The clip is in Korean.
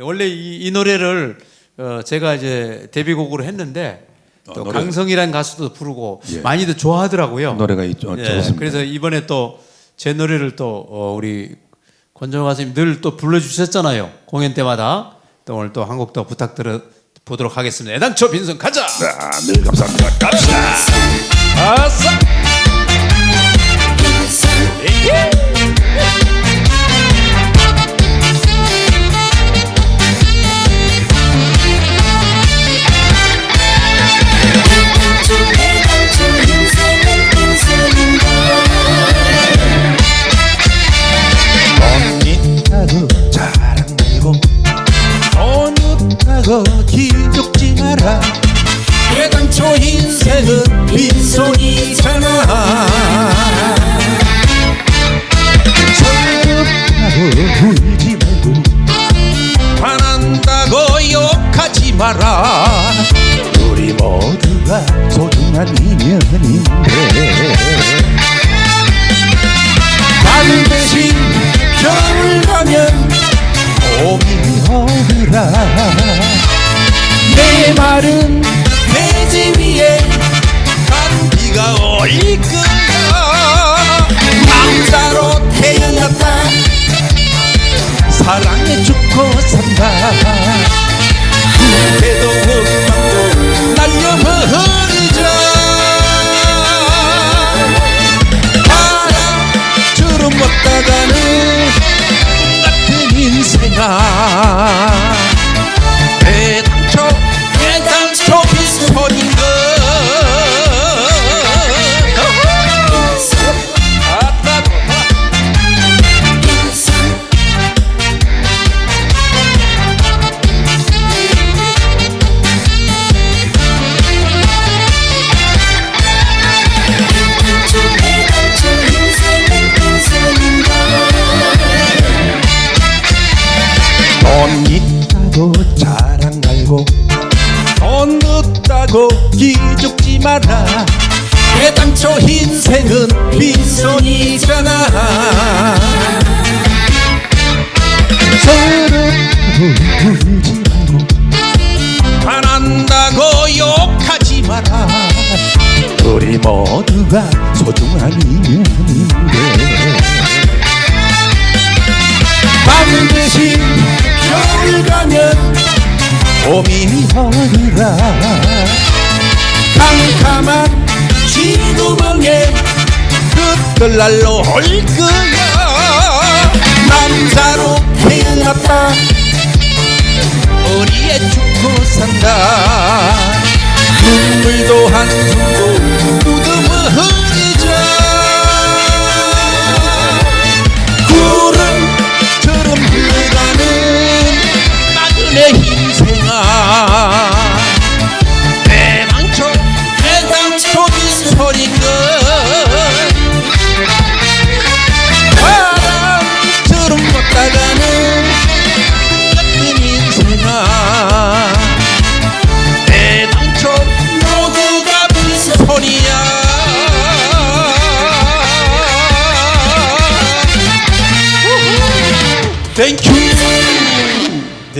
원래 이, 이 노래를 어, 제가 이제 데뷔곡으로 했는데 또 아, 노래. 강성이라는 가수도 부르고 예. 많이들 좋아하더라고요. 노래가 있죠. 예, 좋습니다. 그래서 이번에 또 제 노래를 또 어, 우리 권정호 가수님 늘 또 불러주셨잖아요. 공연 때마다 또 오늘 또 한 곡 더 부탁드려 보도록 하겠습니다. 애당초 빈손 가자. 자, 늘 감사합니다. 갑시다. 애당초 인생은 빈손이잖아 울지 말고 화난다고 욕하지 마라. 우리 모두가 소중한 인연인데. 반드시 겨울 가면 봄이 오더라 내 말은 자랑 말고 돈 없다고 기죽지 마라. 애당초 인생은 빈손이잖아. 서럽다고 울지 말고 화난다고 욕하지 마라. 우리 모두가 소중한 인연인데. 반드시 봄이 오리라. 캄캄한 지구멍에 그들 날로 올 거야. 남자로 태어났다. 우리의 죽고 산다 Thank you.